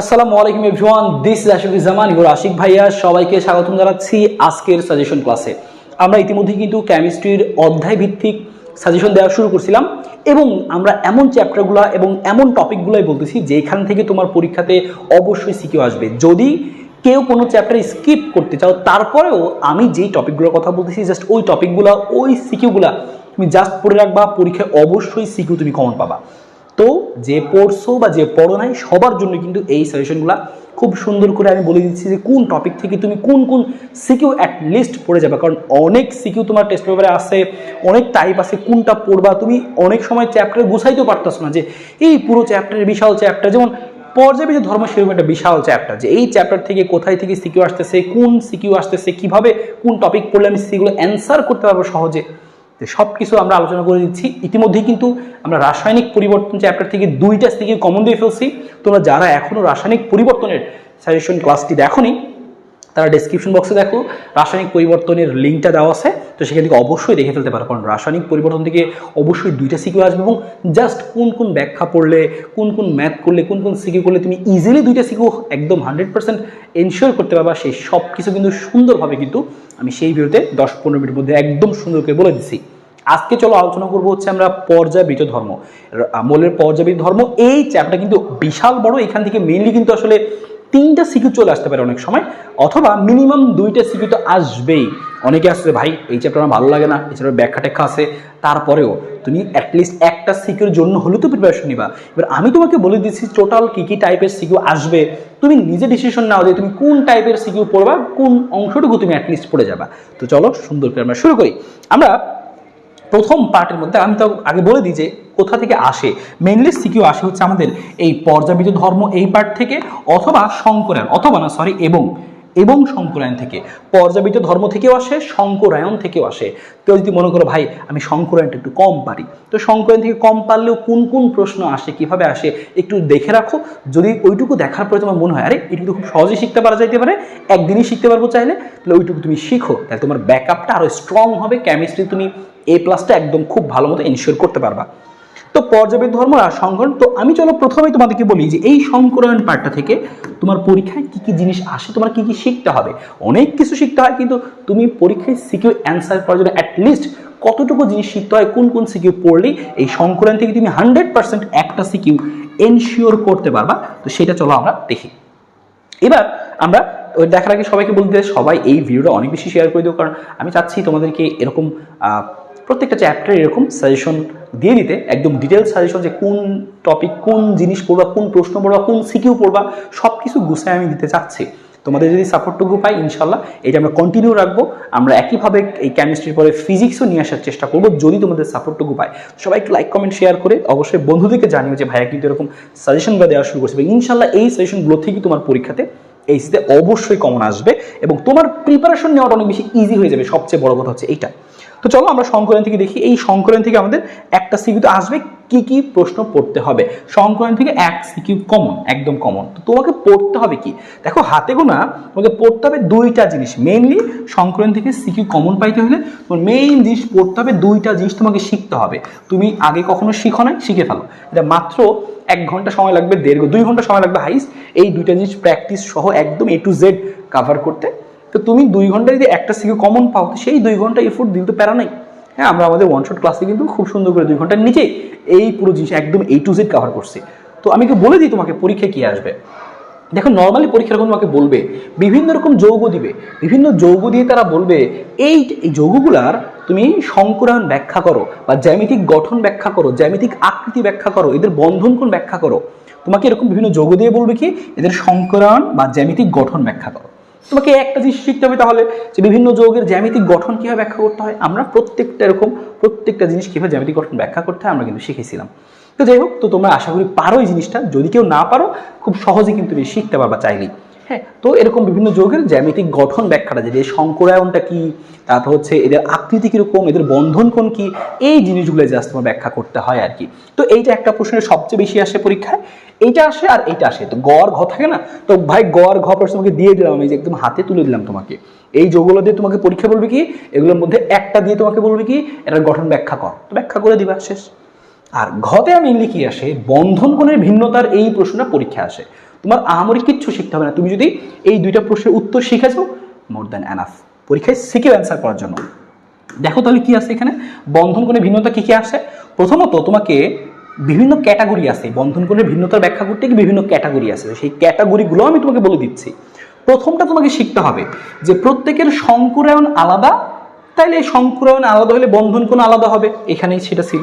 আসসালামু আলাইকুম everyone this is Ashik Zaman your Ashik ভাইয়া, সবাইকে স্বাগতম জানাচ্ছি আজকের সাজেশন ক্লাসে আমরা ইতিমধ্যে কিন্তু কেমিস্ট্রির অধ্যায় ভিত্তিক সাজেশন দেওয়া শুরু করছিলাম এবং আমরা এমন চ্যাপ্টারগুলো এবং এমন টপিকগুলোই বলতেছি যেখান থেকে তোমার পরীক্ষাতে অবশ্যই সিকিউ আসবে। যদি কেউ কোনো চ্যাপ্টার স্কিপ করতে চাও, তারপরেও আমি যেই টপিকগুলোর কথা বলতেছি জাস্ট ওই টপিকগুলো ওই সিকিউগুলো তুমি জাস্ট পড়ে রাখবা, পরীক্ষায় অবশ্যই সিকিউ তুমি কমন পাবা। তো যে পড়ছো বা যে পড়ো নাই, সবার জন্য কিন্তু এই সাজেশনগুলো খুব সুন্দর করে আমি বলে দিচ্ছি যে কোন টপিক থেকে তুমি কোন কোন সিকিউ অ্যাট লিস্ট পড়ে যাবে। কারণ অনেক সিকিউ তোমার টেস্ট পেপারে আসে অনেক টাইপ আছে, কোনটা পড়বা, তুমি অনেক সময় চ্যাপ্টার গুছাইতেও পারতেছো না যে এই পুরো চ্যাপ্টারের বিশাল চ্যাপ্টার যেমন পর্যায়ে ধর্ম সেরকম একটা বিশাল চ্যাপ্টার যে এই চ্যাপ্টার থেকে কোথায় থেকে সিকিউ আসতেছে, কোন সিকিউ আসতেছে, কীভাবে কোন টপিক পড়লে আমি সেগুলো অ্যান্সার করতে পারব সহজে। তো সব কিছু আমরা আলোচনা করে দিচ্ছি। ইতিমধ্যেই কিন্তু আমরা রাসায়নিক পরিবর্তন চ্যাপ্টার থেকে দুইটা থেকে কমন দিয়ে ফেলছি। তোমরা যারা এখনও রাসায়নিক পরিবর্তনের সাজেশন ক্লাসটি দেখোনি তারা ডেসক্রিপশন বক্সে দেখো, রাসায়নিক পরিবর্তনের লিঙ্কটা দেওয়া আছে, তো সেখান থেকে অবশ্যই দেখে ফেলতে পারো। কারণ রাসায়নিক পরিবর্তন থেকে অবশ্যই দুইটা সিকিউ আসবে এবং জাস্ট কোন কোন ব্যাখ্যা পড়লে, কোন কোন ম্যাথ করলে, কোন কোন সিকিউ করলে তুমি ইজিলি দুইটা সিকিউ একদম হান্ড্রেড পার্সেন্ট এনশিওর করতে পারবা। সেই সব কিছু কিন্তু সুন্দরভাবে কিন্তু আমি সেই ভিডিওতে দশ পনেরো মিনিটের মধ্যে একদম সুন্দর করে বলে দিচ্ছি আজকে চলো আলোচনা করব হচ্ছে আমরা পর্যাবৃত ধর্ম। আমলের পর্যাবৃত ধর্ম, এই চ্যাপ্টার কিন্তু বিশাল বড়, এখান থেকে মেইনলি কিন্তু আসলে তিনটা সিকিউ চলে আসতে পারে অনেক সময়, অথবা মিনিমাম দুইটা সিকিউ তো আসবেই। অনেকে আসছে ভাই, এই চ্যাপ্টার আমার ভালো লাগে না এছাড়া ব্যাখ্যা টেখ্যা আছে। তারপরেও তুমি অ্যাটলিস্ট একটা সিকিউর জন্য হলেও তো প্রিপারেশন নিবা। এবার আমি তোমাকে বলে দিচ্ছি টোটাল কী কী টাইপের সিকিউ আসবে। তুমি নিজে ডিসিশন নাও যে, তুমি কোন টাইপের সিকিউ পড়বা, কোন অংশটুকু তুমি অ্যাটলিস্ট পড়ে যাবা। তো চলো, সুন্দর করে আমরা শুরু করি। আমরা প্রথম পার্টের মধ্যে আমি তো আগে বলে দিই যে কোথা থেকে আসে। মেনলি সিকিউ আসে হচ্ছে আমাদের এই পর্যাবৃত ধর্ম এই পার্ট থেকে অথবা শঙ্করায়ন, অথবা না সরি এবং এবং শঙ্করায়ন থেকে। পর্যাবৃত ধর্ম থেকেও আসে, শঙ্করায়ন থেকেও আসে। কেউ যদি মনে করো, ভাই, আমি শঙ্করায়নটা একটু কম পারি। তো শঙ্করায়ন থেকে কম পারলেও কোন কোন প্রশ্ন আসে, কীভাবে আসে, একটু দেখে রাখো। যদি ওইটুকু দেখার পরে তোমার মনে হয়, আরে, এটুকু খুব সহজেই শিখতে পারা যাইতে পারে, একদিনই শিখতে পারব চাইলে, তাহলে ওইটুকু তুমি শিখো। তাহলে তোমার ব্যাকআপটা আরও স্ট্রং হবে কেমিস্ট্রি তুমি এ প্লাসটা একদম খুব ভালো মতো এনশিওর করতে পারবা। তো পর্যাবেদ ধর্ম আর সংকরণ তো আমি চলো প্রথমেই তোমাদেরকে বলি যে এই সংকরণ পার্টটা থেকে তোমার পরীক্ষায় কি কি জিনিস আসে, তোমার কি কি শিখতে হবে। অনেক কিছু শিখতে হয়, কিন্তু তুমি পরীক্ষায় সিকিউ অ্যান্সার করার জন্য অ্যাটলিস্ট কতটুকু জিনিস শিখতে হয়, কোন কোন সিকিউ পড়লে এই সংকরণ থেকে তুমি হান্ড্রেড পার্সেন্ট একটা সিকিউ এনশিওর করতে পারবা। তো সেটা চলো আমরা দেখি। এবার আমরা দেখার আগে সবাইকে বলতে সবাই এই ভিডিওটা অনেক বেশি শেয়ার করে দিও, কারণ আমি চাচ্ছি তোমাদেরকে এরকম প্রত্যেকটা চ্যাপ্টার এরকম সাজেশন দিয়ে দিতে, একদম ডিটেলস সাজেশন যে কোন টপিক কোন জিনিস পড়বা, কোন প্রশ্ন পড়বা, কোন সিকিউ পড়বা সব কিছু গুছায় আমি দিতে চাচ্ছি। তোমাদের যদি সাপোর্টটুকু পাই ইনশাল্লাহ এটা আমরা কন্টিনিউ রাখব। আমরা একইভাবে এই কেমিস্ট্রির পরে ফিজিক্সও নিয়ে আসার চেষ্টা করব, যদি তোমাদের সাপোর্টটুকু পাই সবাই একটু লাইক কমেন্ট শেয়ার করে অবশ্যই বন্ধুদেরকে জানিও যে ভাইয়া কিন্তু এরকম সাজেশনগুলো দেওয়া শুরু করছে। ইনশাল্লাহ এই সাজেশনগুলো থেকেই তোমার পরীক্ষাতে এইচতে অবশ্যই কমন আসবে। এবং তোমার প্রিপারেশন নেওয়াটা অনেক বেশি ইজি হয়ে যাবে। সবচেয়ে বড় কথা হচ্ছে এইটা। তো চলো আমরা সংকলন থেকে দেখি, এই সংকলন থেকে আমাদের একটা সিকিউতে আসবে, কি কি প্রশ্ন পড়তে হবে। সংকলন থেকে এক সিকিউ কমন একদম কমন তো তোমাকে পড়তে হবে কি? দেখো, হাতে গোনা তোমাকে পড়তে হবে দুইটা জিনিস। মেইনলি সংকলন থেকে সিকিউ কমন পাইতে হলে তোমার মেইন জিনিস পড়তে হবে, দুইটা জিনিস তোমাকে শিখতে হবে। তুমি আগে কখনো শিখো না শিখে ফেলো। এটা মাত্র এক ঘণ্টা সময় লাগবে, দেড় দুই ঘণ্টা সময় লাগবে হাইস এই দুইটা জিনিস প্র্যাকটিস সহ একদম এ টু জেড কাভার করতে তো তুমি দুই ঘণ্টা যদি একটা সিকিউ কমন পাও, তো সেই দুই ঘণ্টা এফোর্ট দিতে প্যারা নাই। হ্যাঁ আমরা আমাদের ওয়ান শট ক্লাসে কিন্তু খুব সুন্দর করে দুই ঘণ্টার নিচে এই পুরো জিনিস একদম এ টু জেড কাভার করছি। তো আমি কি বলে দিই তোমাকে পরীক্ষা কি আসবে? দেখো নর্মালি পরীক্ষার রকম তোমাকে বলবে, বিভিন্ন রকম যৌগ দিবে। বিভিন্ন যৌগ দিয়ে তারা বলবে, এই এই যৌগগুলার তুমি সংকরায়ন ব্যাখ্যা করো বা জ্যামিতিক গঠন ব্যাখ্যা করো, জ্যামিতিক আকৃতি ব্যাখ্যা করো, এদের বন্ধন কোন ব্যাখ্যা করো। তোমাকে এরকম বিভিন্ন যৌগ দিয়ে বলবে কি? এদের সংকরায়ন বা জ্যামিতিক গঠন ব্যাখ্যা করো। তোমাকে একটা জিনিস শিখতে হবে তাহলে, যে বিভিন্ন যোগের জ্যামিতিক গঠন কীভাবে ব্যাখ্যা করতে হয়, আমরা প্রত্যেকটা এরকম, প্রত্যেকটা জিনিস কীভাবে জ্যামিতিক গঠন ব্যাখ্যা করতে হয়, আমরা কিন্তু শিখেছিলাম। তো যাই হোক, তো তোমরা আশা করি পারো এই জিনিসটা। যদি কেউ না পারো, খুব সহজে কিন্তু শিখতে পারবা চাইলেই। হ্যাঁ তো এরকম বিভিন্ন যৌগের জ্যামিতিক গঠন ব্যাখ্যাটা যে সংকরায়নটা কি, তারপর হচ্ছে এদের আকৃতি কীরকম, এদের বন্ধন কোন কি, এই জিনিসগুলো জাস্ট তোমার ব্যাখ্যা করতে হয় আর কি। তো এইটা একটা প্রশ্নের সবচেয়ে বেশি আসে পরীক্ষায়। এইটা আসে আর এইটা আসে। তো গড়, ঘ থাকে না? তো ভাই, গড়, ঘ প্রশ্ন তোমাকে দিয়ে দিলাম আমি যে একদম হাতে তুলে দিলাম তোমাকে। এই যোগগুলো দিয়ে তোমাকে পরীক্ষা বলবে কি, এগুলোর মধ্যে একটা দিয়ে তোমাকে বলবে কি, এটার গঠন ব্যাখ্যা কর। তো ব্যাখ্যা করে দিবা, শেষ। আর ঘতে আমি লিখি আসে, বন্ধন কোণের ভিন্নতার এই প্রশ্নটা পরীক্ষা আসে। তোমার আহামরি কিচ্ছু শিখতে হবে না। তুমি যদি এই দুইটা প্রশ্নের উত্তর শিখেছো মোর দ্যান অ্যানাফ পরীক্ষায় শিখেও অ্যান্সার করার জন্য। দেখো তাহলে কি আছে এখানে? বন্ধন কোণের ভিন্নতা কি কি আসে? প্রথমত তোমাকে বিভিন্ন ক্যাটাগরি আছে। বন্ধন কোণের ভিন্নতার ব্যাখ্যা করতে গিয়ে বিভিন্ন ক্যাটাগরি আছে। সেই ক্যাটাগরিগুলো আমি তোমাকে বলে দিচ্ছি। প্রথমটা তোমাকে শিখতে হবে যে প্রত্যেকের সংকুরায়ন আলাদা, তাইলে সংকুরায়ন আলাদা হলে বন্ধন কোণ আলাদা হবে। এখানেই সেটা ছিল।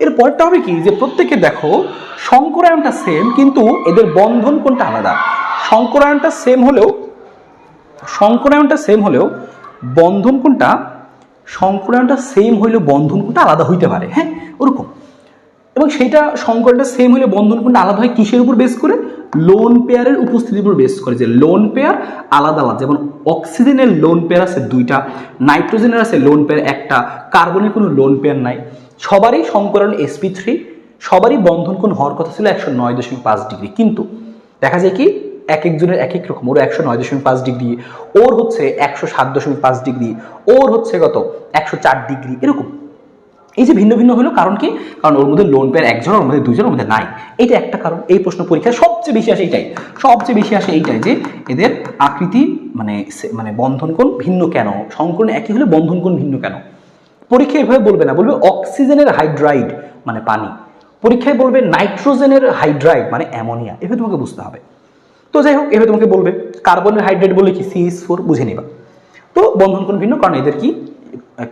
এর পরেরটা হবে কি? যে প্রত্যেকে দেখো সংকরায়নটা সেম কিন্তু এদের বন্ধন কোনটা আলাদা? সংকরায়নটা সেম হলেও সংকরায়নটা সেম হলেও বন্ধন কোনটা? সংকরায়নটা সেম হইলেও বন্ধন কোনটা আলাদা হইতে পারে। হ্যাঁ ওরকম। এবং সেটা সংকরণটা সেম হলে বন্ধন কোনটা আলাদা হয় কিসের উপর বেস করে? লোন পেয়ারের উপস্থিতির উপর বেস করে। যে লোন পেয়ার আলাদা আলাদা। যেমন অক্সিজেনের লোন পেয়ার আছে দুইটা নাইট্রোজেনের আছে লোন পেয়ার একটা কার্বনের কোনো লোন পেয়ার নাই। সবারই সংকরণ এসপি থ্রি সবারই বন্ধন কোণ হওয়ার কথা ছিল একশো নয় দশমিক পাঁচ ডিগ্রি। কিন্তু দেখা যায় কি, এক একজনের এক এক রকম ওর একশো নয় দশমিক পাঁচ ডিগ্রি, ওর হচ্ছে একশো সাত দশমিক পাঁচ ডিগ্রি, ওর হচ্ছে কত? একশো চার ডিগ্রি, এরকম। এই যে ভিন্ন ভিন্ন হলো, কারণ কি? কারণ ওর মধ্যে লোন পেয়ার একজন, ওর মধ্যে দুজন ওর মধ্যে নাই। এটা একটা কারণ, এই প্রশ্ন পরীক্ষায় সবচেয়ে বেশি আসে এইটাই। সবচেয়ে বেশি আসে এইটাই যে এদের আকৃতি মানে মানে বন্ধন কোণ ভিন্ন কেন? সংকরণ একই হলে বন্ধন কোণ ভিন্ন কেন? পরীক্ষায় এভাবে বলবে না, বলবে অক্সিজেনের হাইড্রাইড মানে পানি। পরীক্ষায় বলবে নাইট্রোজেনের হাইড্রাইড মানে অ্যামোনিয়া এভাবে তোমাকে বুঝতে হবে। তো যাই হোক, এভাবে তোমাকে বলবে। কার্বনের হাইড্রেট বলে কি? সিএস ফোর বুঝে নিবা। তো বন্ধন কোণ ভিন্ন, কারণ এদের কি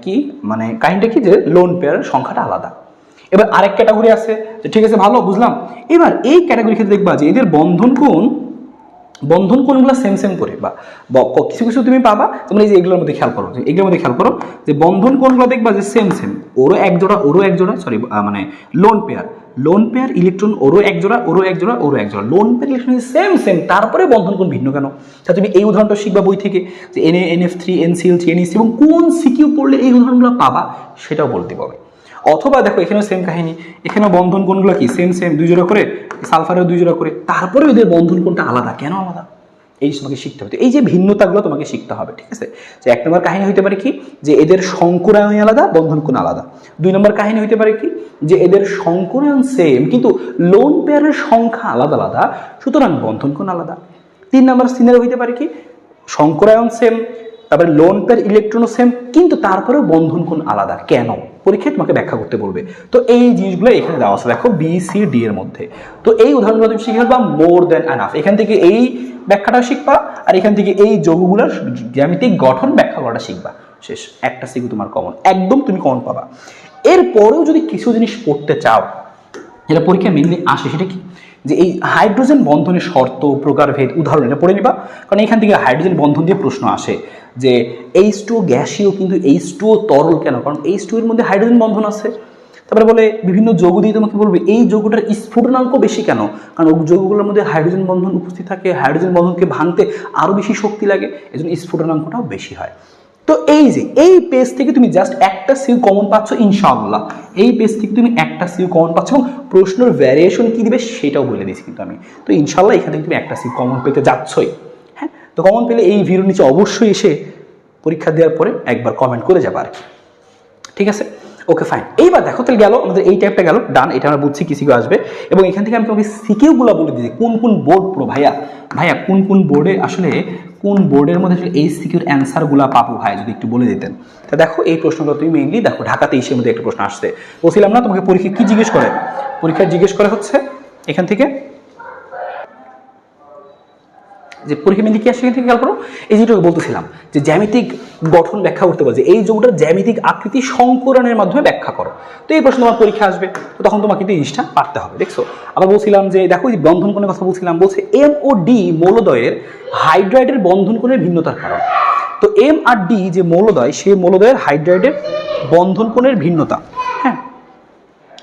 কি মানে কাহিনীটা কি যে লোন পেয়ার সংখ্যাটা আলাদা। এবার আরেক ক্যাটাগরি আছে ঠিক আছে, ভালো, বুঝলাম। এবার এই ক্যাটাগরি ক্ষেত্রে দেখবা যে এদের বন্ধন কোণ বন্ধন কোণগুলো সেম সেম করে? বা কিছু কিছু তুমি পাবা যেমন এই যে এগুলোর মধ্যে খেয়াল করো এগুলোর মধ্যে খেয়াল করো, যে বন্ধন কোণগুলো দেখবা যে সেম সেম ওরও এক জোড়া, ওরও এক জোড়া সরি মানে lone pair lone pair electron ওরও এক জোড়া, ওরও এক জোড়া, ওরও এক জোড়া lone pair electron same same তারপরে বন্ধন কোণ ভিন্ন কেন? তা তুমি এই উদাহরণটা শিখবা বই থেকে, যে N A N F three N C L NCL NEC এবং কোন সিকিউ পড়লে এই উদাহরণগুলো পাবা, সেটাও বলতে পারবে। অথবা দেখো এখানেও সেম কাহিনী, এখানেও বন্ধন কোনগুলো কি? সেম সেম দুই জোড়া করে সালফারেও দুই জোড়া করে তারপরে এদের বন্ধন কোনটা আলাদা। কেন আলাদা? এই তোমাকে শিখতে হবে। এই যে ভিন্নতাগুলো তোমাকে শিখতে হবে, ঠিক আছে? যে এক নম্বর কাহিনী হইতে পারে কি? যে এদের সংকুরায়ন আলাদা, বন্ধন কোণ আলাদা। দুই নম্বর কাহিনী হইতে পারে কি? যে এদের সংকুরায়ন সেম কিন্তু লোন পেয়ারের সংখ্যা আলাদা আলাদা। সুতরাং বন্ধন কোণ আলাদা। তিন নম্বর সিনারি হইতে পারে কি? সংকরায়ন সেম তারপরে লোন পেয়ার ইলেকট্রনও সেম কিন্তু তারপরেও বন্ধন কোণ আলাদা। কেন? পরীক্ষায় তোমাকে ব্যাখ্যা করতে বলবে। তো এই জিনিসগুলো এখানে দেওয়া আছে, দেখো বি সি ডি এর মধ্যে। তো এই উদাহরণগুলো তুমি শিখে ফেলবা মোর দেন অ্যানাফ এখান থেকে এই ব্যাখ্যাটা শিখবা আর এখান থেকে এই যৌগগুলোর জ্যামিতিক গঠন ব্যাখ্যা করাটা শিখবা। শেষ, একটা সিগু তোমার কমন একদম তুমি কমন পাবা। এরপরেও যদি কিছু জিনিস পড়তে চাও, যেটা পরীক্ষায় মেনলি আসে, সেটা কি? যে এই হাইড্রোজেন বন্ধনের শর্ত, প্রকারভেদ, উদাহরণ, এটা পড়ে নিবা। কারণ এখান থেকে হাইড্রোজেন বন্ধন দিয়ে প্রশ্ন আসে। যে এইচ টু গ্যাসীয় কিন্তু এইচ টু তরল কেন? কারণ এইচ টু এর মধ্যে হাইড্রোজেন বন্ধন আছে। তারপরে বলে বিভিন্ন যৌগ দিয়ে তোমাকে বলবে, এই যৌগটার স্ফুটনাঙ্ক বেশি কেন? কারণ যৌগগুলোর মধ্যে হাইড্রোজেন বন্ধন উপস্থিত থাকে হাইড্রোজেন বন্ধনকে ভাঙতে আরও বেশি শক্তি লাগে, এজন্য স্ফুটনাঙ্কটাও বেশি হয়। তো এই যে, এই পেজ থেকে তুমি জাস্ট একটা সিউ কমন পাচ্ছ, ইনশাআল্লাহ। এই পেজ থেকে তুমি একটা সিউ কমন পাচ্ছ এবং প্রশ্নের ভ্যারিয়েশন কী দিবে সেটাও বলে দিয়েছি কিন্তু আমি। তো ইনশাআল্লাহ এখান থেকে তুমি একটা সিউ কমন পেতে যাচ্ছই। হ্যাঁ? তো কমন পেলে এই ভিডিওর নিচে অবশ্যই এসে পরীক্ষা দেওয়ার পরে একবার কমেন্ট করে যাবে আর কি। ঠিক আছে? ওকে ফাইন এইবার দেখো, তাহলে গেল, আমাদের এই টাইপটা গেল ডান এটা আমরা বুঝছি কিছু আসবে। এবং এখান থেকে আমি তোমাকে সিকিউগুলো বলে দিচ্ছি, কোন কোন বোর্ড পুরো, ভাইয়া ভাইয়া, কোন কোন বোর্ডে আসলে, কোন বোর্ডের মধ্যে আসলে এই সিকিউর অ্যান্সারগুলো পাবো ভাই যদি একটু বলে দিতেন। তা দেখো, এই প্রশ্নগুলো তুমি মেইনলি দেখো, ঢাকাতে ইসের মধ্যে একটা প্রশ্ন আসছে। বলছিলাম না তোমাকে পরীক্ষা কি জিজ্ঞেস করে? পরীক্ষা জিজ্ঞেস করে হচ্ছে, এখান থেকে যে পরীক্ষা মেনলি কি এখান থেকে খেয়াল করো? এই যেটা বলতেছিলাম, যে জ্যামিতিক গঠন ব্যাখ্যা করতে বলছে, এই যৌগটার জ্যামিতিক আকৃতি সংকরণের মাধ্যমে ব্যাখ্যা করো। তো এই প্রশ্ন তোমার পরীক্ষা আসবে, তো তখন তোমাকে কিন্তু জিনিসটা পারতে হবে, দেখছ? আবার বলছিলাম যে, দেখো যে বন্ধন কোণের কথা বলছিলাম, বলছে এম ও ডি মৌলদয়ের হাইড্রাইডের বন্ধন কোণের ভিন্নতার কারণ। তো এম আর ডি যে মৌলদয় সেই মৌলদয়ের হাইড্রাইডের বন্ধন কোণের ভিন্নতা হ্যাঁ?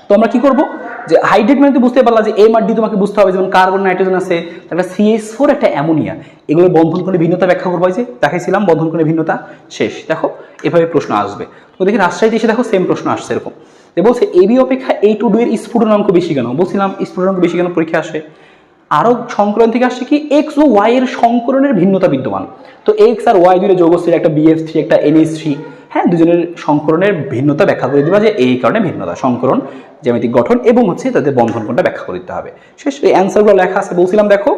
তো আমরা কি করব? যে হাইড্রেট মানে বুঝতে পারলাম যে এম আর ডি তোমাকে বুঝতে হবে, যেমন কার্বন নাইট্রোজেন আছে, তারপরে সিএস ফোর একটা অ্যামোনিয়া, এগুলো বন্ধন করে ভিন্নতা ব্যাখ্যা করব যে, দেখাইছিলাম বন্ধন করে ভিন্নতা, শেষ। দেখো, এভাবে প্রশ্ন আসবে। তো দেখি রাজশাহীতে এসে দেখো সেম প্রশ্ন আসছে এরকম। যে বলছে এবি অপেক্ষা এই টু ডু এর স্ফুটনাঙ্ক বেশি কেন? বলছিলাম স্ফুটনাঙ্ক বেশি কেন? পরীক্ষা আসে। আরও সংকলন থেকে আসছে কি? এক্স ও ওয়াই এর সংকলনের ভিন্নতা বিদ্যমান। তো এক্স আর ওয়াই দুটো যৌগস্থির একটা বিএস থ্রি একটা এনএস থ্রি হ্যাঁ দুজনের সংকরণের ভিন্নতা ব্যাখ্যা করে দিবা যে এই কারণে ভিন্নতা। সংকরণ জ্যামিতিক গঠন এবং হচ্ছে তাদের বন্ধন কোনটা ব্যাখ্যা করে দিতে হবে। শেষ, এই অ্যান্সারগুলো লেখা আছে, বলছিলাম দেখো,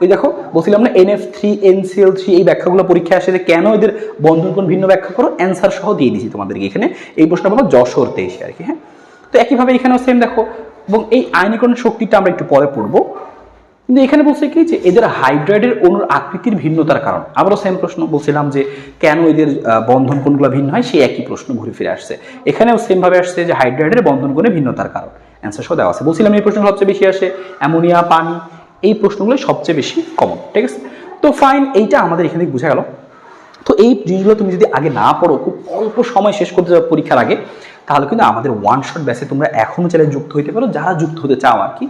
ওই দেখো, বলছিলাম না এনএফ থ্রি এনসিএল থ্রি এই ব্যাখ্যাগুলো পরীক্ষায় আসে যে কেন এদের বন্ধন কোণ ভিন্ন ব্যাখ্যা করো? অ্যান্সার সহ দিয়ে দিয়েছি তোমাদেরকে এখানে। এই প্রশ্নটা পাবো যশোরতে এসে আর কি হ্যাঁ? তো একইভাবে এখানেও সেম দেখো। এবং এই আয়নীকরণ শক্তিটা আমরা একটু পরে পড়ব। কিন্তু এখানে বলছে কি যে এদের হাইড্রাইডের অনুর আকৃতির ভিন্নতার কারণ। আবারও সেম প্রশ্ন বলছিলাম যে কেন এদের বন্ধন কোণগুলো ভিন্ন হয়, সেই একই প্রশ্ন ঘুরে ফিরে আসছে। এখানেও সেম ভাবে আসছে যে হাইড্রাইডের বন্ধন কোণে ভিন্নতার কারণ। অ্যান্সার সহ দেওয়া আছে। বলছিলাম এই প্রশ্নগুলো সবচেয়ে বেশি আসে অ্যামোনিয়া, পানি, এই প্রশ্নগুলো সবচেয়ে বেশি কমন ঠিক আছে? তো ফাইন এইটা আমাদের এখানে বোঝা গেল। তো এই জিনিসগুলো তুমি যদি আগে না পড়ো, খুব অল্প সময় শেষ করতে যাবে পরীক্ষার আগে, তাহলে কিন্তু আমাদের ওয়ান শট ব্যাচে তোমরা এখনও চাইলে যুক্ত হইতে পারো। যারা যুক্ত হতে চাও আর কি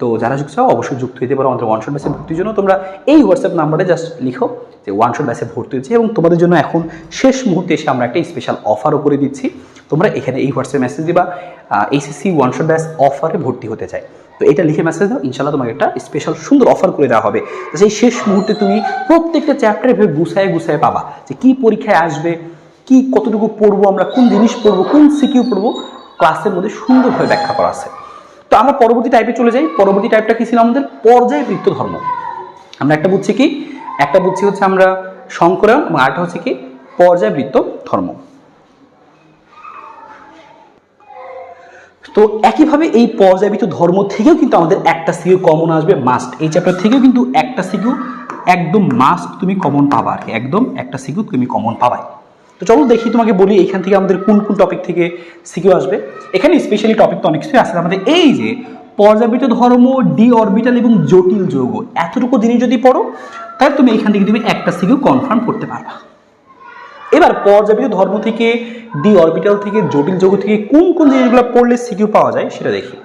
তো যারা যুক্ত চাও অবশ্যই যুক্ত হইতে পারো আমাদের ওয়ান শট ভর্তির জন্য। তোমরা এই হোয়াটসঅ্যাপ নাম্বারে জাস্ট লিখো যে ওয়ান শট ভর্তি হচ্ছে এবং তোমাদের জন্য এখন শেষ মুহূর্তে এসে আমরা একটা স্পেশাল অফারও করে দিচ্ছি। তোমরা এখানে এই হোয়াটসঅ্যাপ মেসেজ দিবা এইচএসসি ওয়ান শট অফারে ভর্তি হতে চাই তো এটা লিখে মেসেজ দাও ইনশাল্লাহ তোমাকে একটা স্পেশাল সুন্দর অফার করে দেওয়া হবে। তো সেই শেষ মুহূর্তে তুমি প্রত্যেকটা চ্যাপ্টারে ভেবে গুছায় গুছায় পাবা যে কি পরীক্ষায় আসবে, কি কতটুকু পড়ব, আমরা কোন জিনিস পড়ব, কোন সিকিউ পড়ব ক্লাসের মধ্যে সুন্দরভাবে ব্যাখ্যা করা আছে। আমরা পরবর্তী টাইপে চলে যাই। পরবর্তী টাইপটা কি ছিল আমাদের? পর্যায়বৃত্ত ধর্ম আমরা একটা বুঝছি কি? একটা বুঝছি হচ্ছে আমরা সংকরণ এবং আরেকটা হচ্ছে কি? পর্যায়বৃত্ত ধর্ম তো একইভাবে এই পর্যায়বৃত্ত ধর্ম থেকেও কিন্তু আমাদের একটা সিকিউ কমন আসবে মাস্ট এই চ্যাপ্টার থেকেও কিন্তু একটা সিকিউ একদম মাস্ট তুমি কমন পাবা আর কি। একদম একটা সিকিউ তুমি কমন পাবাই। তো চলো দেখি তোমাকে বলি এখান থেকে আমাদের কোন কোন টপিক থেকে সিকিউ আসবে। এখানে স্পেশালি টপিক তো অনেক কিছুই আছে। আমাদের এই যে পর্যাবৃত্ত ধর্ম ডি অরবিটাল এবং জটিল যৌগ, এতটুকু জিনিস যদি পড়ো, তাহলে তুমি এখান থেকে তুমি একটা সিকিউ কনফার্ম করতে পারবা। এবার পর্যাবৃত্ত ধর্ম থেকে ডি অরবিটাল থেকে, জটিল যৌগ থেকে কোন কোন জিনিসগুলো পড়লে সিকিউ পাওয়া যায় সেটা দেখি।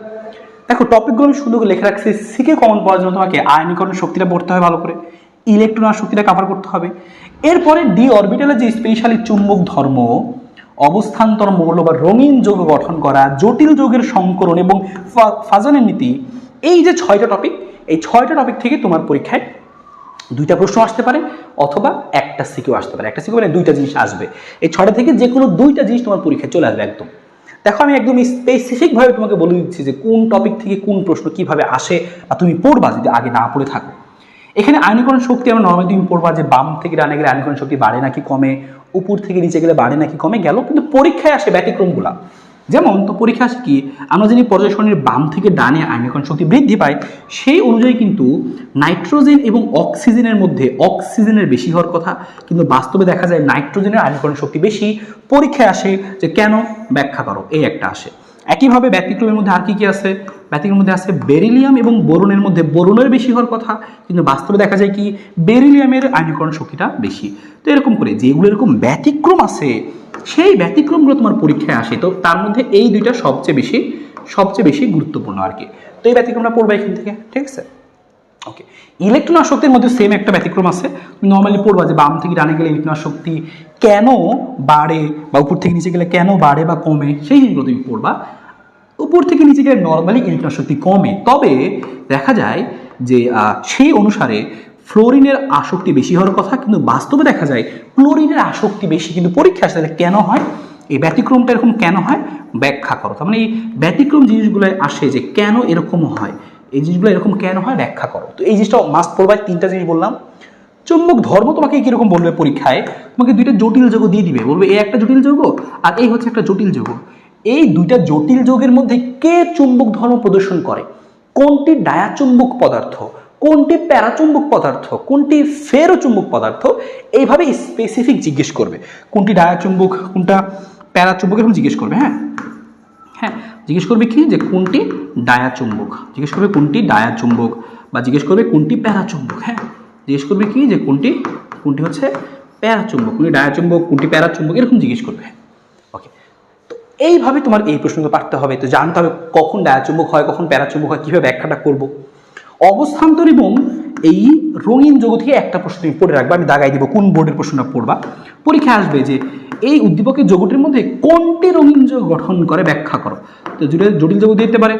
দেখো টপিকগুলো আমি সুন্দর লিখে রাখছি সিকিউ কমন পাওয়ার জন্য তোমাকে আয়নীকরণ শক্তিটা পড়তে হয় ভালো করে। ইলেকট্রন শক্তিটা কাভার করতে হবে। এরপরে ডি অরবিটালের যে স্পেশালি চুম্বক ধর্ম, অবস্থান্তর মৌল বা রঙিন যৌগ গঠন করা, জটিল যৌগের সংকরণ এবং ফাজনের নীতি, এই যে ছয়টা টপিক এই ছয়টা টপিক থেকে তোমার পরীক্ষায় দুইটা প্রশ্ন আসতে পারে অথবা একটা সিকিউ আসতে পারে। একটা সিকিউ মানে দুইটা জিনিস আসবে। এই ছয়টা থেকে যে কোনো দুইটা জিনিস তোমার পরীক্ষায় চলে আসবে একদম। দেখো, আমি একদম স্পেসিফিকভাবে তোমাকে বলে দিচ্ছি যে কোন টপিক থেকে কোন প্রশ্ন কীভাবে আসে বা তুমি পড়বা যদি আগে না পড়ে থাকো। এখানে আয়নীকরণ শক্তি আমরা নর্মালি তুমি পড়বা যে বাম থেকে ডানে গেলে আয়নীকরণ শক্তি বাড়ে নাকি কমে, উপর থেকে নিচে গেলে বাড়ে নাকি কমে গেল, কিন্তু পরীক্ষায় আসে ব্যতিক্রমগুলা। যেমন তো পরীক্ষা আসে কি, আমরা জানি পর্যায় বাম থেকে ডানে আয়নীকরণ শক্তি বৃদ্ধি পায়, সেই অনুযায়ী কিন্তু নাইট্রোজেন এবং অক্সিজেনের মধ্যে, অক্সিজেনের বেশি হওয়ার কথা, কিন্তু বাস্তবে দেখা যায় নাইট্রোজেনের আয়নীকরণ শক্তি বেশি, পরীক্ষায় আসে যে কেন? ব্যাখ্যা করো, এই একটা আসে। একইভাবে ব্যতিক্রমের মধ্যে আর কি কি আছে? ব্যতিক্রমের মধ্যে আছে বেরিলিয়াম এবং বোরনের মধ্যে, বোরনের বেশি হওয়ার কথা, কিন্তু বাস্তবে দেখা যায় কি বেরিলিয়ামের আয়নীকরণ শক্তিটা বেশি। তো এরকম করে যেগুলো এরকম ব্যতিক্রম আছে, সেই ব্যতিক্রমগুলো তোমার পরীক্ষায় আসে। তো তার মধ্যে এই দুইটা সবচেয়ে বেশি সবচেয়ে বেশি গুরুত্বপূর্ণ আর কি। তো এই ব্যতিক্রমটা পড়বে এখান থেকে, ঠিক আছে? ওকে। ইলেকট্রন আসক্তির মধ্যে সেম একটা ব্যতিক্রম আছে। নর্মালি পড়বা যে বাম থেকে ডানে গেলে ইলেকট্রন আসক্তি কেন বাড়ে বা উপর থেকে নিচে গেলে কেন বাড়ে বা কমে, সেই জিনিসগুলো তুমি পড়বা। উপর থেকে নিচে গেলে নর্মালি ইলেকট্রন আসক্তি কমে। তবে দেখা যায় যে সেই অনুসারে ফ্লোরিনের আসক্তি বেশি হওয়ার কথা, কিন্তু বাস্তবে দেখা যায় ক্লোরিনের আসক্তি বেশি, কিন্তু পরীক্ষা আসলে কেন হয়? এই ব্যতিক্রমটা এরকম কেন হয়? ব্যাখ্যা করো। তার মানে এই ব্যতিক্রম জিনিসগুলো আসে যে কেন এরকম হয়? এই জিনিসগুলো এরকম কেন হয়? ব্যাখ্যা করো। তো এই জিনিসটা মাস্ট পড়বার তিনটা জিনিস বললাম। চুম্বক ধর্ম তোমাকে কীরকম বলবে পরীক্ষায়? তোমাকে দুইটা জটিল যৌগ দিয়ে দিবে। বলবে এই একটা জটিল যৌগ আর এই হচ্ছে একটা জটিল যৌগ। এই দুইটা জটিল যোগের মধ্যে কে চুম্বক ধর্ম প্রদর্শন করে? কোনটি ডায়াচুম্বক পদার্থ? কোনটি প্যারাচুম্বক পদার্থ? কোনটি ফেরোচুম্বক পদার্থ? এইভাবে স্পেসিফিক জিজ্ঞেস করবে। কোনটি ডায়াচুম্বক কোনটা প্যারাচুম্বক এরকম জিজ্ঞেস করবে হ্যাঁ? হ্যাঁ। জিজ্ঞেস করবে কি? যে কোনটি ডায়াচুম্বক? জিজ্ঞেস করবে কোনটি ডায়াচুম্বক? বা জিজ্ঞেস করবে কোনটি প্যারাচুম্বক? হ্যাঁ? জিজ্ঞেস করবে কি? যে কোনটি কোনটি হচ্ছে প্যারাচুম্বক? কোনটি ডায়াচুম্বক কোনটি প্যারাচুম্বক? এরকম জিজ্ঞেস করবে। তো এইভাবে তোমার এই প্রশ্নগুলো পারতে হবে। তো জানতে হবে কখন ডায়াচুম্বক হয়, কখন প্যারাচুম্বক হয়, কীভাবে ব্যাখ্যাটা করব। অবস্থান্তর এবং এই রঙিন জগৎ থেকে একটা প্রশ্ন তুমি পড়ে রাখবে, আমি দাগাই দিব কোন বোর্ডের প্রশ্নটা পড়বা। পরীক্ষা আসবে যে এই উদ্দীপকের জগতের মধ্যে কোনটি রঙিন যোগ গঠন করে ব্যাখ্যা করো। তো জটিল জটিল যোগ দিতে পারে।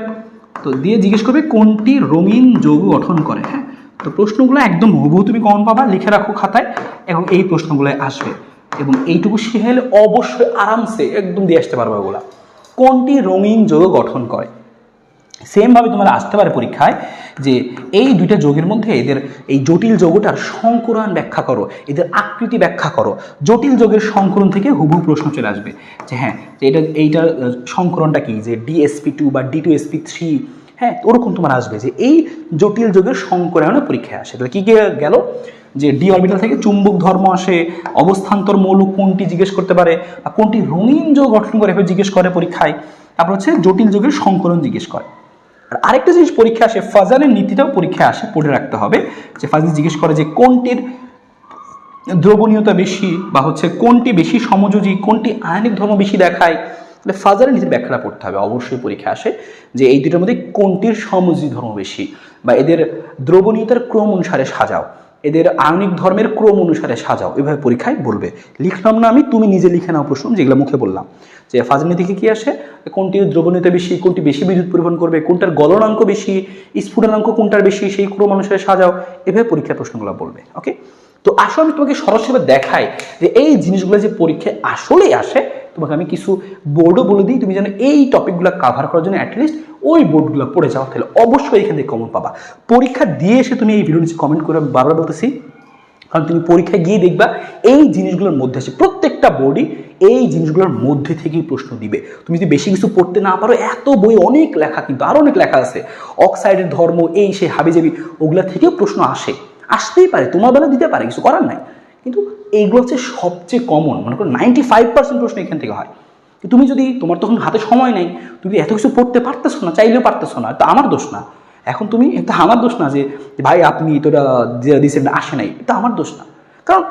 তো দিয়ে জিজ্ঞেস করবে কোনটি রঙিন যৌগ গঠন করে হ্যাঁ? তো প্রশ্নগুলো একদম হুবহু তুমি কমন পাবা, লিখে রাখো খাতায়, এবং এই প্রশ্নগুলো আসবে। এবং এইটুকু শিখে হলে অবশ্যই আরামসে একদম দিয়ে আসতে পারবে ওগুলা। কোনটি রঙিন যৌগ গঠন করে? সেমভাবে তোমার আসতে পারে পরীক্ষায় যে এই দুইটা যোগের মধ্যে এদের এই জটিল যোগটার সংকরণ ব্যাখ্যা করো, এদের আকৃতি ব্যাখ্যা করো। জটিল যোগের সংকরণ থেকে হুবহু প্রশ্ন চলে আসবে যে হ্যাঁ যে এটা এইটার সংকরণটা কি? যে ডিএসপি টু বা ডি টু এসপি থ্রি হ্যাঁ ওরকম তোমার আসবে যে এই জটিল যোগের সংকরণে পরীক্ষায় আসে। তাহলে কি গেল? যে ডি অরবিটাল থেকে চুম্বক ধর্ম আসে, অবস্থান্তর মৌল কোনটি জিজ্ঞেস করতে পারে, বা কোনটি রঙিন যোগ গঠন করে এভাবে জিজ্ঞেস করে পরীক্ষায়, তারপর হচ্ছে জটিল যোগের সংকরণ জিজ্ঞেস করে। আর আরেকটা জিনিস পরীক্ষা আসে ফাজারের নীতিটাও পরীক্ষায় আসে, পড়ে রাখতে হবে, যে ফাজিল জিজ্ঞেস করে যে কোনটির দ্রবণীয়তা বেশি, বা হচ্ছে কোনটি বেশি সমযোজী, কোনটি আয়নিক ধর্ম বেশি দেখায়, তাহলে ফাজারের নীতির ব্যাখ্যাটা পড়তে হবে। অবশ্যই পরীক্ষা আসে যে এই দুটোর মধ্যে কোনটির সমযোজী ধর্ম বেশি, বা এদের দ্রবণীয়তার ক্রম অনুসারে সাজাও। এদের আয়নিক ধর্মের ক্রম অনুসারে সাজাও। এভাবে পরীক্ষায় বলবে। লিখলাম না আমি, তুমি নিজে লিখে নাও প্রশ্ন, যেগুলো মুখে বললাম। যে ফাজনী থেকে কি আসে? কোনটি দ্রবণীয়তা বেশি, কোনটি বেশি বিদ্যুৎ পরিবহন করবে, কোনটার গলনাঙ্ক বেশি, স্ফুটনাঙ্ক কোনটার বেশি, সেই ক্রম অনুসারে সাজাও। এভাবে পরীক্ষার প্রশ্নগুলো বলবে ওকে তো আসো আমি তোমাকে সরাসরি দেখাই যে এই জিনিসগুলো যে পরীক্ষায় আসলেই আসে, তোমাকে আমি কিছু বোর্ডও বলে দিই। তুমি যেন এই টপিকগুলো কাভার করার জন্য অ্যাটলিস্ট ওই বোর্ডগুলো পড়ে যাও, তাহলে অবশ্যই এখান থেকে কমন পাবা। পরীক্ষা দিয়ে এসে তুমি এই ভিডিও নিচে কমেন্ট করে বারবার বলতেছি, কারণ তুমি পরীক্ষায় গিয়ে দেখবা এই জিনিসগুলোর মধ্যে আছে প্রত্যেকটা বোর্ডই এই জিনিসগুলোর মধ্যে থেকেই প্রশ্ন দিবে। তুমি যদি বেশি কিছু পড়তে না পারো, এত বই অনেক লেখা কিন্তু আরও অনেক লেখা আছে। অক্সাইডের ধর্ম, এই সে হাবিজাবি, ওগুলা থেকেও প্রশ্ন আসে। আসতেই পারে, তোমার বেলা দিতে পারে, কিছু করার নাই। কিন্তু এইগুলো হচ্ছে সবচেয়ে কমন মনে করো নাইনটি ফাইভ পার্সেন্ট প্রশ্ন এখান থেকে হয়। তুমি যদি, তোমার তখন হাতে সময় নেই, তুমি এত কিছু পড়তে পারতেছো না, চাইলেও পারতেছো না তো আমার দোষ না। এখন তুমি, এটা আমার দোষ না যে, ভাই আপনি তোরা দিয়েছেন আসে নাই, এটা আমার দোষ না। কারণ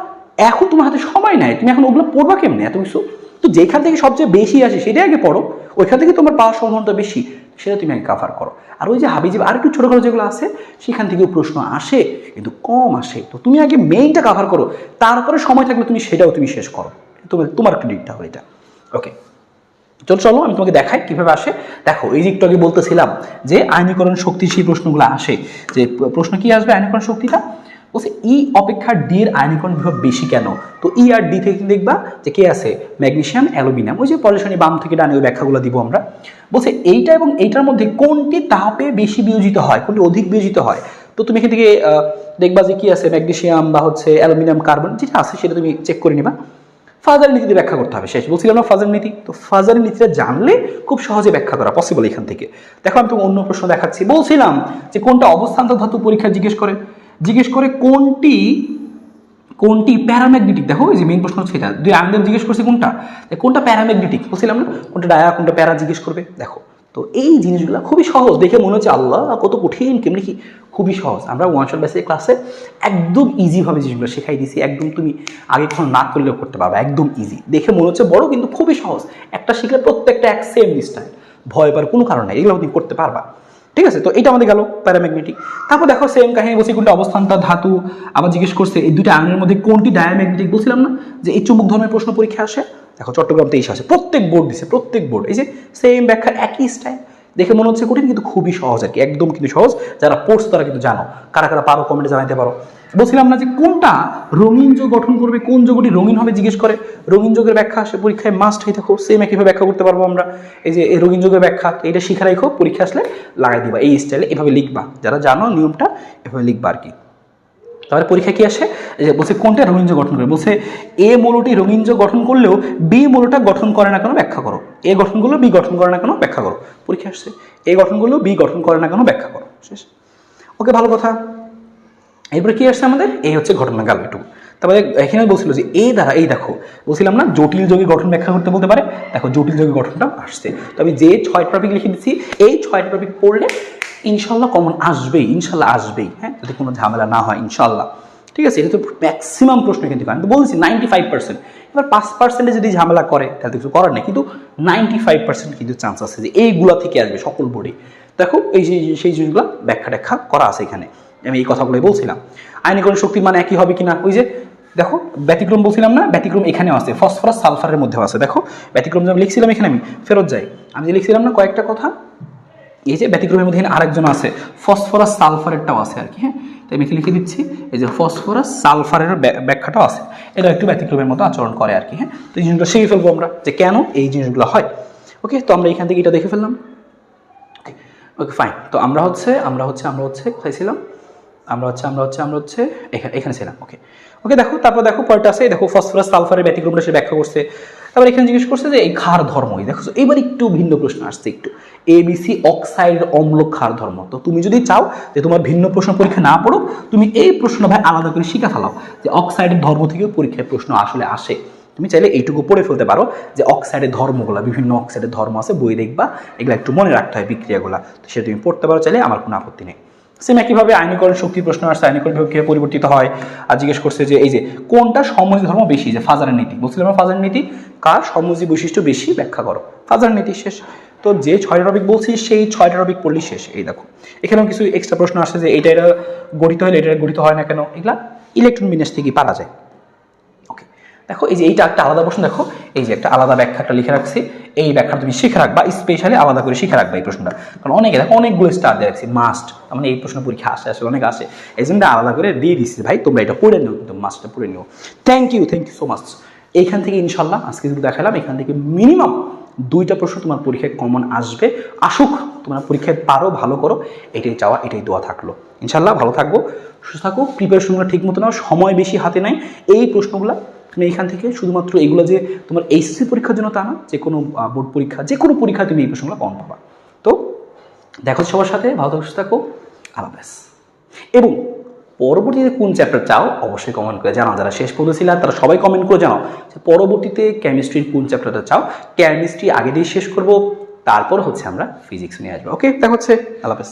এখন তোমার হাতে সময় নাই, তুমি এখন ওগুলো পড়বা কেমনে এত কিছু? তো যেখান থেকে সবচেয়ে বেশি আসে, সেটাই আগে পড়ো, ওইখান থেকে তোমার পাওয়ার সম্ভাবনাটা বেশি। সেটা তুমি আগে কাভার করো। আর ওই যে হাবিজাবি আর একটু ছোটো যেগুলো আছে, সেখান থেকেও প্রশ্ন আসে, কিন্তু কম আসে। তো তুমি আগে মেইনটা কাভার করো, তারপরে সময় থাকলে তুমি সেটাও তুমি শেষ করো। তোমার তোমার ক্রেডিটটা হলো এটা ওকে চলো চলো, আমি তোমাকে দেখাই কীভাবে আসে। দেখো, এই যে একটু আগে বলতেছিলাম যে আইনীকরণ শক্তি সেই প্রশ্নগুলো আসে। যে প্রশ্ন কি আসবে আইনীকরণ শক্তিটা? বলছে, ই অপেক্ষা ডি এর আয়নীকরণ বিভব বেশি কেন? তো ই আর ডি থেকে দেখবা যে কে আছে? Magnesium aluminium. ওই যে পলিশনি বাম থেকে ডানে ওই ব্যাখ্যাগুলো দিব আমরা। বলছে, এইটা এবং এইটার মধ্যে কোনটি তাপে বেশি বিয়োজিত হয়? কোনটি অধিক বিয়োজিত হয়? তো তুমি এখান থেকে দেখবা যে কি আছে? ম্যাগনেশিয়াম বা হচ্ছে অ্যালুমিনিয়াম, কার্বন, যেটা আছে সেটা তুমি চেক করে নিবা। ফাজার নীতিতে ব্যাখ্যা করতে হবে, শেষ। বলছিলাম না ফাজার নীতি? তো ফাজার নীতিটা জানলে খুব সহজে ব্যাখ্যা করা পসিবল এখান থেকে। দেখো, আমি তোমাকে অন্য প্রশ্ন দেখাচ্ছি। বলছিলাম যে কোনটা অবস্থান্তর ধাতু পরীক্ষা জিজ্ঞেস করে? জিজ্ঞেস করে কোনটি কোনটি প্যারাম্যাগনেটিক? দেখো, এই যে মেইন প্রশ্ন এটা। দুই আঙ্গেল জিজ্ঞেস করছে কোনটা? কোনটা প্যারাম্যাগনেটিক? বলছিলাম না, কোনটা ডায়া কোনটা প্যারা জিজ্ঞেস করবে? দেখো, তো এই জিনিসগুলো খুবই সহজ। দেখে মনে হচ্ছে, আল্লাহ, কত কঠিন, কেমনি কি? খুবই সহজ। আমরা ওয়ান শট বেসিক ক্লাসে একদম ইজিভাবে জিনিসগুলো শেখাই দিয়েছি। একদম তুমি আগে কখনো না করলেও করতে পারবে। একদম ইজি দেখে মনে হচ্ছে বড়, কিন্তু খুবই সহজ। একটা শিখলে প্রত্যেকটা এক সেম স্টাইল ভয় পাওয়ার কোনো কারণ নেই। এগুলো তুমি করতে পারবা। ঠিক আছে? তো এটা আমাদের গেল প্যারাম্যাগনেটিক তারপর দেখো সেম কাহিনী বলছি কোনটা অবস্থান তার ধাতু। আবার জিজ্ঞেস করছে, এই দুটি আয়নের মধ্যে কোনটি ডায়াম্যাগনেটিক বলছিলাম না যে এই চুম্বক ধর্মের প্রশ্ন পরীক্ষা আসে? দেখো চট্টগ্রাম তেইশ আসে। প্রত্যেক বোর্ড দিছে, প্রত্যেক বোর্ড এই যে সেম ব্যাখ্যা একই স্টাইল দেখে মনে হচ্ছে কঠিন, কিন্তু খুবই সহজ আর কি, একদম কিন্তু সহজ। যারা পড়ছো তারা কিন্তু জানো, কারা কারা পারো কমেন্টে জানাইতে পারো। বলছিলাম না যে কোনটা রঙিন যোগ গঠন করবে, কোন যোগটি রঙিন হবে জিজ্ঞেস করে। রঙিন যোগের ব্যাখ্যা সে পরীক্ষায় মাস্ট হয়ে থাকো সেম একইভাবে ব্যাখ্যা করতে পারব আমরা। এই যে রঙিন যোগের ব্যাখ্যা, এটা শিখে রাখো পরীক্ষা আসলে লাগাই দিবা। এই স্টাইলে এভাবে লিখবা। যারা জানো নিয়মটা, এভাবে লিখবা আর কি। তারপরে পরীক্ষা কি আসে? যে বলছে কোনটা রঙিন গঠন করে? বলছে এ মৌলটি রঙিন গঠন করলেও বি মৌলটা গঠন করে না কেন ব্যাখ্যা করো। এ গঠন করলেও বি গঠন করে না কেন ব্যাখ্যা করো। পরীক্ষা আসছে। এ গঠন করলেও বি গঠন করে না কেন ব্যাখ্যা করো। শেষ। ওকে, ভালো কথা। এরপরে কি আসছে আমাদের? এই হচ্ছে ঘটনা গেল একটু তারপরে এখানে বলছিল যে এই দ্বারা, এই দেখো, বলছিলাম না, জটিল যোগী গঠন ব্যাখ্যা করতে বলতে পারে? দেখো, জটিল যোগী গঠনটা আসছে। তো আমি যে ছয় টপিক লিখে দিচ্ছি, এই ছয় টপিক পড়লে ইনশাল্লাহ কমন আসবেই, ইনশাল্লাহ আসবেই হ্যাঁ? যদি কোনো ঝামেলা না হয়, ইনশাল্লাহ। ঠিক আছে? এটা তো ম্যাক্সিমাম প্রশ্ন কিন্তু আমি তো বলছি নাইনটি ফাইভ পার্সেন্ট এবার পাঁচ পার্সেন্টে যদি ঝামেলা করে, তাহলে কিছু করার নেই। কিন্তু নাইনটি ফাইভ পার্সেন্ট কিন্তু চান্স আছে যে এইগুলা থেকে আসবে সকল বোর্ডে দেখো, এই যে, সেই জিনিসগুলো ব্যাখ্যা ট্যাখ্যা করা আছে এখানে। আমি এই কথাগুলোই বলছিলাম। আইনীকরণ শক্তি মানে একই হবে কিনা? ওই যে, দেখো, ব্যতিক্রম বলছিলাম না? ব্যতিক্রম এখানেও আছে। ফসফরাস সালফারের মধ্যেও আছে। দেখো, ব্যতিক্রম যে আমি লিখছিলাম এখানে, আমি ফেরত যাই। আমি যে লিখছিলাম না কয়েকটা কথা? এই যে ব্যতিক্রমের মধ্যে আরেকজন আছে, ফসফরাস সালফারেরটাও আছে আর কি হ্যাঁ? তাই আমি লিখে দিচ্ছি, এই যে ফসফরাস সালফারের ব্যাখ্যাটাও আছে। এটা একটু ব্যতিক্রমের মতো আচরণ করে আর কি হ্যাঁ? তো এই জিনিসগুলো শিখে ফেলব আমরা যে কেন এই জিনিসগুলো হয়। ওকে, তো আমরা এখান থেকে এটা দেখে ফেললাম। ওকে ওকে ফাইন তো আমরা হচ্ছে আমরা হচ্ছে আমরা হচ্ছে, কোথায় ছিলাম? আমরা হচ্ছে আমরা হচ্ছে আমরা হচ্ছে এখানে এখানে ছিলাম, ওকে। ওকে, দেখো, তারপর দেখো পয়েন্ট আছে দেখো, ফসফরাস সালফারের ব্যতিক্রমটা সে ব্যাখ্যা করছে। তারপর এখানে জিজ্ঞেস করছে যে, এই ক্ষার ধর্ম দেখো, এবার একটু ভিন্ন প্রশ্ন আসছে একটু। এবিসি অক্সাইড অম্ল ক্ষার ধর্ম। তো তুমি যদি চাও যে তোমার ভিন্ন প্রশ্ন পরীক্ষা না পড়ো তুমি এই প্রশ্ন ভাই আলাদা করে শিখা ফেলাও যে অক্সাইডের ধর্ম থেকেও পরীক্ষায় প্রশ্ন আসলে আসে। তুমি চাইলে এইটুকু পড়ে ফেলতে পারো যে অক্সাইডের ধর্মগুলো, বিভিন্ন অক্সাইডের ধর্ম আছে, বই দেখবা, এগুলো একটু মনে রাখতে হয় বিক্রিয়াগুলো। তো সেটা তুমি পড়তে পারো, চাইলে আমার কোনো আপত্তি নেই। সেম একইভাবে আইনীকরণ শক্তি প্রশ্ন আসছে আইনীকরণ কীভাবে পরিবর্তিত হয়? আর জিজ্ঞেস করছে যে এই যে, কোনটা সমজি ধর্ম বেশি? যে ফাজারের নীতি। বলছিলাম ফাজার নীতি? কার সমজি বৈশিষ্ট্য বেশি? ব্যাখ্যা করো। ফাজার নীতি শেষ। তো যে ছয়টা টপিক বলছি, সেই ছয়টা টপিক পড়লি শেষ। এই দেখো। এখানেও কিছু এক্সট্রা প্রশ্ন আসছে যে এটা এটা গঠিত হলে এটা গঠিত হয় না কেন? এগুলা ইলেকট্রন বিন্যাস থেকে পারা যায়। দেখো, এই যে এইটা একটা আলাদা প্রশ্ন, দেখো, এই যে একটা আলাদা ব্যাখ্যাটা লিখে রাখছি, এই ব্যাখ্যা তুমি শিখে রাখবা স্পেশালি আলাদা করে শিখে রাখবা এই প্রশ্নটা। কারণ অনেকে, দেখো, অনেকগুলো স্টার দিয়ে রাখছি মাস্ট মানে এই প্রশ্ন পরীক্ষা আসে আসলে অনেক আসে। এই জন্য আলাদা করে দিয়ে দিচ্ছি ভাই, তোমরা এটা পড়ে নিও, কিন্তু মাস্টটা পড়ে নিও। Thank you thank you so much এইখান থেকে ইনশাল্লাহ আজকে যদি দেখালাম, এখান থেকে মিনিমাম দুইটা প্রশ্ন তোমার পরীক্ষায় কমন আসবে। আসুক, তোমরা পরীক্ষায় পারো, ভালো করো, এটাই চাওয়া, এটাই দোয়া থাকল। ইনশাল্লাহ ভালো থাকব, সুস্থ থাকো প্রিপারেশনগুলো ঠিক মতো নাও, সময় বেশি হাতে নাই। এই প্রশ্নগুলো তুমি এখান থেকে শুধুমাত্র এগুলো যে তোমার এইচএসসি পরীক্ষার জন্য তা না, যে কোনো বোর্ড পরীক্ষা, যে কোনো পরীক্ষা তুমি এই প্রশ্নগুলো কম পাবা তো, দেখো সবার সাথে, ভালো থাকো, সুস্থ থাকো হাফেজ। এবং পরবর্তীতে কোন চ্যাপ্টার চাও, অবশ্যই কমেন্ট করে জানাও। যারা শেষ পর্যন্ত ছিল, তারা সবাই কমেন্ট করে জানাও যে পরবর্তীতে কেমিস্ট্রির কোন চ্যাপ্টারটা চাও। কেমিস্ট্রি আগে দিয়ে শেষ করব, তারপর হচ্ছে আমরা ফিজিক্স নিয়ে আসব। ওকে দেখা হচ্ছে হাফেজ।